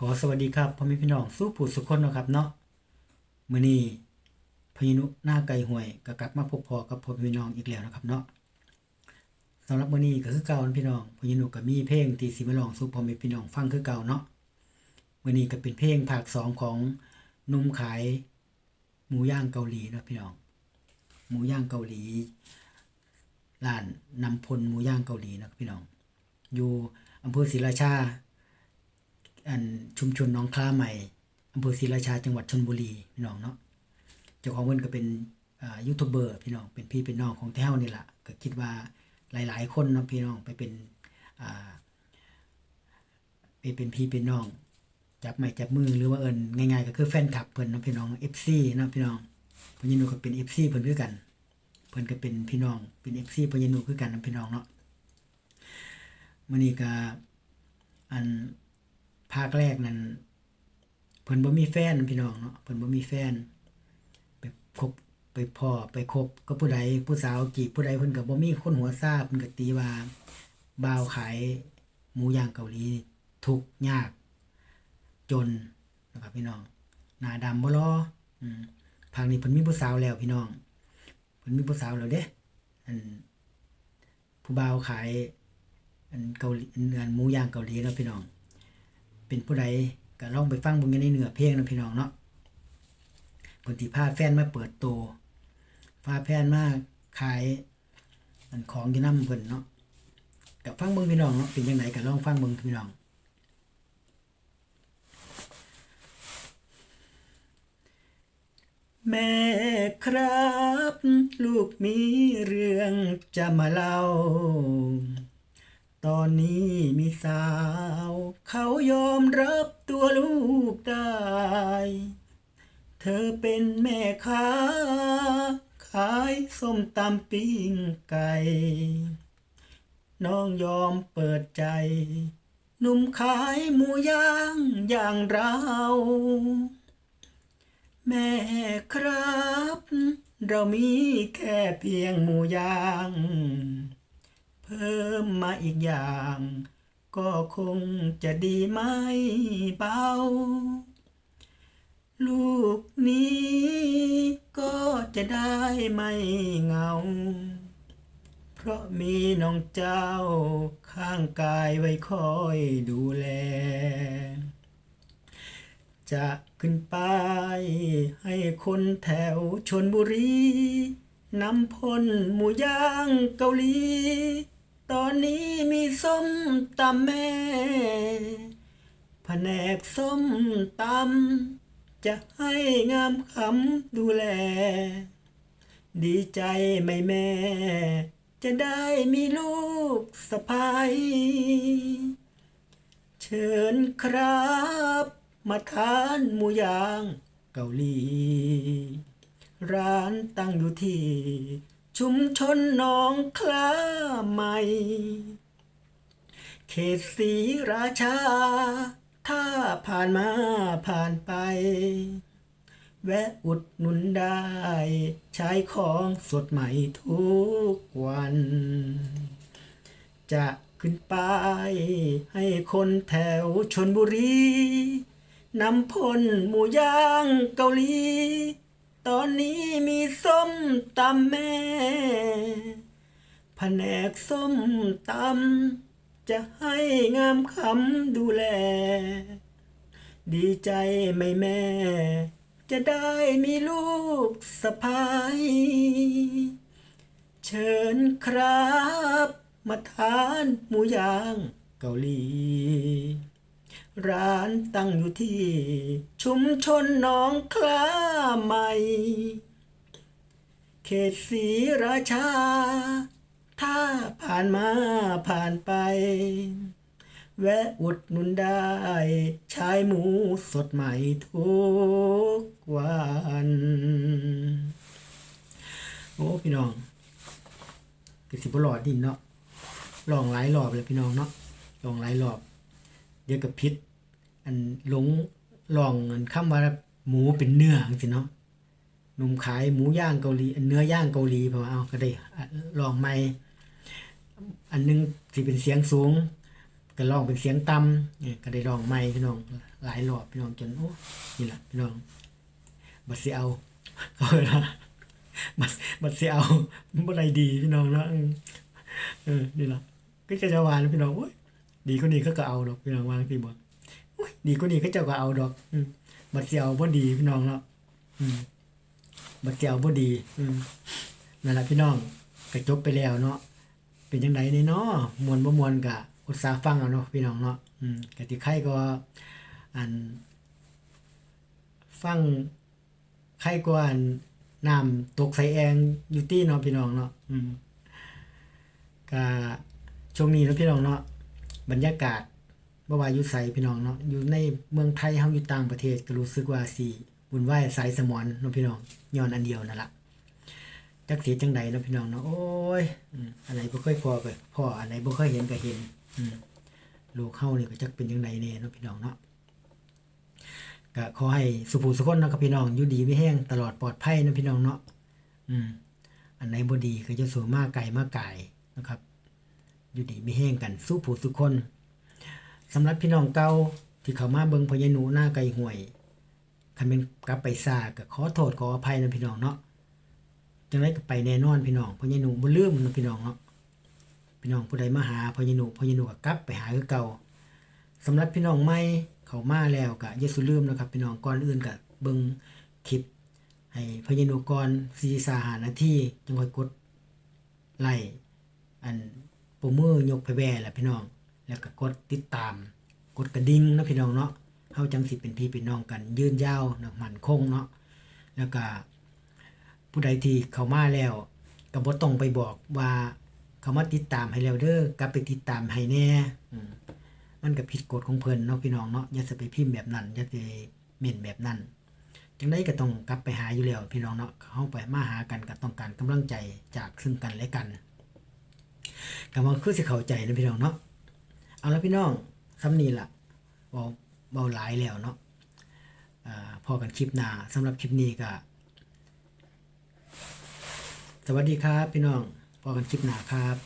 ขอสวัสดีครับพ่อแม่พี่น้องสู้ผู้สุขคนนะครับเนาะมื้อนี้พญานุหน้าไก่ห่วยก็กลับมาพบพอกับพ่อแม่พี่น้องอีกแล้วนะครับเนาะสำหรับมื้อนี้ก็คือเก่าพี่น้องพญานุก็มีเพลงที่สิมาร้องสู่พ่อแม่พี่น้องฟังคือเก่าเนาะมื้อนี้ก็เป็นเพลงภาคสองของนุ่มขายหมูย่างเกาหลีนะพี่น้อง หมูย่างเกาหลีร้านนำพลหมูย่างเกาหลีนะพี่น้อง อยู่อำเภอศรีราชา อันชุมชนน้องคล้าใหม่อำเภอศรีราชาจังหวัดชลบุรีพี่น้องเนาะเจ้าของเพิ่นก็เป็นอ่ายูทูบเบอร์พี่น้องเป็นพี่เป็นน้องของแท้วนี่แหละก็คิดว่าหลาย ๆ คนเนาะพี่น้องไปเป็นอ่าไปเป็นพี่เป็นน้อง จับไม้จับมือหรือว่าเอิ้นง่าย ๆ ก็คือแฟนคลับเพิ่นเนาะพี่น้อง FC เนาะพี่น้องพิ่นยินูก็เป็น FC เพิ่นคือกัน เพิ่นก็เป็นพี่น้องเป็น FC เพิ่นยินูคือกันเนาะพี่น้องเนาะมื้อนี้ก็อัน ภาคแรกนั้นเพิ่นบ่มีแฟนพี่น้องเนาะเพิ่นบ่มีแฟน ไปคบไปพ่อไปคบกับผู้ใดผู้สาวจีบผู้ใดเพิ่นก็บ่มีคนหัวซาเพิ่นก็ตีว่าบ่าวขายหมูย่างเกาหลีทุกยาก จนนะครับพี่น้องหน้าดำบ่รออืมภาคนี้เพิ่นมีผู้สาวแล้วพี่น้องเพิ่นมีผู้สาวแล้วเด้อันผู้บ่าวขายอันเกาหลีอันหมูย่างเกาหลีเนาะพี่น้อง เป็นผู้ใดก็ลองไปฟังบิ่งกันในเนื้อเพลงนะพี่น้องเนาะเพิ่พาแฟนมาเปิดโตพาแฟนมาขายอันของอยู่นำเพิ่นเนาะก็ฟังเบิ่งพี่น้องเนาะเป็นจังไดก็ลองฟังเบิ่งพี่น้องแม่ครับ ลูกมีเรื่องจะมาเล่า ตอนนี้มีสาว เขายอมรับตัวลูกได้ เธอเป็นแม่ค้า ขายส้มตำปิ้งไก่ น้องยอมเปิดใจ หนุ่มขายหมูย่างอย่างเรา แม่ครับ เรามีแค่เพียงหมูย่าง เพิ่มมาอีกอย่าง ก็คงจะดีไม่เบา ลูกนี้ก็จะได้ไม่เหงา เพราะมีน้องเจ้าข้างกายไว้คอยดูแล จะขึ้นไปให้คนแถวชนบุรีนำพลหมูย่างเกาหลี ตอนนี้มีส้มตำแม่แผนกส้มตำจะให้งามคำดูแล ดีใจไหมแม่ จะได้มีลูกสะพ้ายเชิญครับ มาทานหมูย่างเกาหลี ร้านตั้งอยู่ที่ ชุมชนหนองคล้าใหม่ เขตศรีราชา ถ้าผ่านมาผ่านไป แวะอุดหนุนได้ ใช้ของสดใหม่ทุกวัน จะขึ้นไปให้คนแถวชนบุรี นำพลหมูย่างเกาหลี ตอนนี้มีส้มตำแม่แผนกส้มตำจะให้งามคำดูแล ดีใจไหมแม่ จะได้มีลูกสะพ้ายเชิญครับ มาทานหมูย่างเกาหลี ร้านตั้งอยู่ที่ชุมชนหนองคล้าใหม่ เขตศรีราชา ถ้าผ่านมาผ่านไป แวะอุดหนุนได้ใช้หมูสดใหม่ทุกวัน โอ้พี่น้องกสิบหลอดดินเนาะลองหลายรอบเลยพี่น้องเนาะลองหลายรอบเดี๋ยวกับพิษ อันหลงลองอันคำว่าหมูเป็นเนื้อจังซี่เนาะหนุ่มขายหมูย่างเกาหลีอันเนื้อย่างเกาหลีเพราะว่าเอาก็ได้ลองใหม่อันหนึงสิเป็นเสียงสูงก็ร้องเป็นเสียงต่ำเออก็ได้ร้องใหม่พี่น้องหลายรอบพี่น้องจนโอ้นี่แหละพี่น้องบัดสิเอาเอาเลาบัดบัดสิเอาบ่ได้ดีพี่น้องเนาะเออนี่ล่ะก็จะจะวานพี่น้องโอ้ยดีกว่านี้เขาก็เอาดอกพี่น้องวางสิบ่ ดีกว่านี้เขาเจ้าก็เอาดอก อืบัดสิเอาบ่ดีพี่น้องเนาะบัดสิเอาบ่ดี อืนั่นล่ะพี่น้องก็จบไปแล้วเนาะเป็นจังไดนี่เนาะมวนบ่มวนก็อุตสาห์ฟังเอาเนาะพี่น้องเนาะอืมก็สิใครก็อัน ฟังใครก็อันน้ำตกใส่แองอยู่ตี้เนาะพี่น้องเนาะอืมก็ช่วงนี้เนาะพี่น้องเนาะบรรยากาศ บ่ว่าอยู่ไสพี่น้องเนาะอยู่ในเมืองไทยเฮาอยู่ต่างประเทศก็รู้สึกว่าสิวุ่นวายสายสมอนเนาะพี่น้องย้อนอันเดียวนั่นล่ะจักเสียจังใดเนาะพี่น้องเนาะโอ้ยอันไหนบ่เคยพอก็พออันไหนบ่เคยเห็นก็เห็นอืมลูกเฮานี่ก็จักเป็นจังไดแน่เนาะพี่น้องเนาะก็ขอให้สุภูสุคนเนาะครับพี่น้องอยู่ดีไม่แห้งตลอดปลอดภัยเนาะพี่น้องเนาะอืมอันไหนบ่ดีก็จะสูมาไกลมาไกลนะครับ อยู่ดีไม่แห้งกันสู้ผู้สุคน สำหรับพี่น้องเก่าที่เข้ามาเบิ่งพญานูหน้าไก่ห่วยคันเป็นกลับไปซาก็ขอโทษขออภัยนะพี่น้องเนาะจังไรก็ไปแน่นอนพี่น้องพญ่หนูบ่ลืมนะพี่น้องเนาะพี่น้องผู้ใดมาหาพญ่หนูพญ่หนูก็กลับไปหาคือเก่าสำหรับพี่น้องใหม่เข้ามาแล้วก็อย่าสุลืมนะครับ พี่น้องก่อนอื่นก็เบิ่งคลิป ให้พญ่หนูก่อน4 5นาทีจังค่อยกดไลค์อันปรมือยกไปแว่ล่ะพี่น้อง แล้วก็กดติดตาม กดกระดิ่งนะพี่น้องเนาะเฮาจังสิเป็นพี่เป็นน้องกัน ยืนยาวนะมันคงเนาะแล้วก็ผู้ใดที่เข้ามาแล้วก็บ่ต้องไปบอกว่าเขามาติดตามให้แล้วเด้อกลับไปติดตามให้แน่มันก็ผิดกฎของเพิ่นเนาะพี่น้องเนาะอย่าไปพิมพ์แบบนั้นอย่าสิเม่นแบบนั้นจังไดก็ต้องกลับไปหาอยู่แล้วพี่น้องเนาะเฮาไปมาหากันก็ต้องการกำลังใจจากซึ่งกันและกันก็ว่าคือสิเข้าใจนะพี่น้องเนาะ เอาละพี่น้องซ้ำนี้ล่ะเบาเว้าหลายแล้วเนาะพอกันคลิปหน้าสำหรับคลิปนี้ก็สวัสดีครับพี่น้องพอกันคลิปหน้าครับ